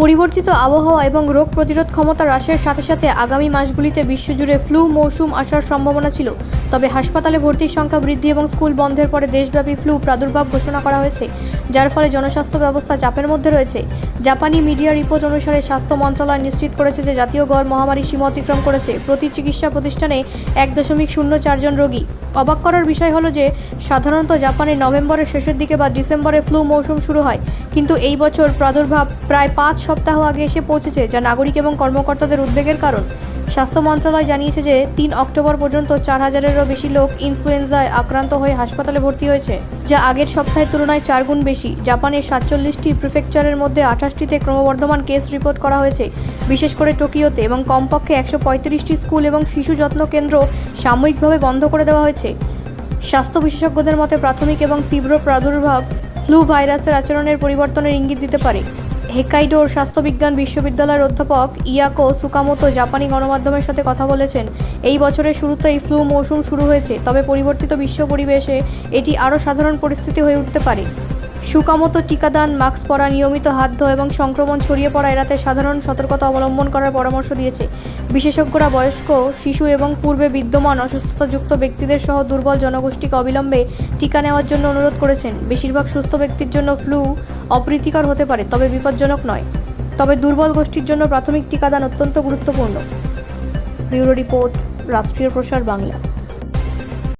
পরিবর্তিত আবহাওয়া এবং রোগ প্রতিরোধ ক্ষমতা হ্রাসের সাথে সাথে আগামী মাসগুলিতে বিশ্বজুড়ে ফ্লু, মৌসুম আসার সম্ভাবনা ছিল। তবে হাসপাতালে ভর্তির সংখ্যা বৃদ্ধি এবং স্কুল বন্ধের পরে দেশব্যাপী ফ্লু প্রাদুর্ভাব ঘোষণা করা হয়েছে। যার ফলে জনস্বাস্থ্য ব্যবস্থা চাপের মধ্যে রয়েছে। জাপানি মিডিয়া রিপোর্ট অনুসারে স্বাস্থ্য মন্ত্রণালয় নিশ্চিত করেছে যে জাতীয় গড় মহামারী সীমা অতিক্রম করেছে। প্রতি চিকিৎসা প্রতিষ্ঠানে এক দশমিক শূন্য চারজন রোগী। অবাক করার বিষয় হলো যে, সাধারণত জাপানে নভেম্বরের শেষের দিকে বা ডিসেম্বরে ফ্লু মৌসুম শুরু হয়। কিন্তু এই বছর প্রাদুর্ভাব প্রায় পাঁচ সপ্তাহ আগে এসে পৌঁছেছে, যা নাগরিক এবং কর্মকর্তাদের উদ্বেগের কারণ। স্বাস্থ্য মন্ত্রণালয় জানিয়েছে যে, তিন অক্টোবর পর্যন্ত চার হাজারেরও বেশি লোক ইনফ্লুয়েঞ্জায় আক্রান্ত হয়ে হাসপাতালে ভর্তি হয়েছে। যা আগের সপ্তাহের তুলনায় চার গুণ বেশি। জাপানের সাতচল্লিশটি প্রিফেকচারের মধ্যে আঠাশটিতে ক্রমবর্ধমান কেস রিপোর্ট করা হয়েছে। বিশেষ করে টোকিওতে এবং কমপক্ষে একশো পঁয়ত্রিশটি স্কুল এবং শিশু যত্ন কেন্দ্র সাময়িকভাবে বন্ধ করে দেওয়া হয়েছে। স্বাস্থ্য বিশেষজ্ঞদের মতে প্রাথমিক এবং তীব্র প্রাদুর্ভাব ফ্লু ভাইরাসের আচরণের পরিবর্তনের ইঙ্গিত দিতে পারে। হেকাইডোর স্বাস্থ্যবিজ্ঞান বিশ্ববিদ্যালয়ের অধ্যাপক ইয়াকো সুকামোতো জাপানি গণমাধ্যমের সাথে কথা বলেছেন, এই বছরের শুরুতেই ফ্লু মৌসুম শুরু হয়েছে, তবে পরিবর্তিত বিশ্ব পরিবেশে এটি আরও সাধারণ পরিস্থিতি হয়ে উঠতে পারে। সুকামতো টিকাদান, মাস্ক পরা, নিয়মিত হাত ধোয়া এবং সংক্রমণ ছড়িয়ে পড়া এড়াতে সাধারণ সতর্কতা অবলম্বন করার পরামর্শ দিয়েছে। বিশেষজ্ঞরা বয়স্ক, শিশু এবং পূর্বে বিদ্যমান অসুস্থতাযুক্ত ব্যক্তিদের সহ দুর্বল জনগোষ্ঠীকে অবিলম্বে টিকা নেওয়ার জন্য অনুরোধ করেছেন। বেশিরভাগ সুস্থ ব্যক্তির জন্য ফ্লু অপ্রীতিকর হতে পারে, তবে বিপজ্জনক নয়। তবে দুর্বল গোষ্ঠীর জন্য প্রাথমিক টিকাদান অত্যন্ত গুরুত্বপূর্ণ। ব্যুরো রিপোর্ট, রাষ্ট্রীয় প্রসার বাংলা।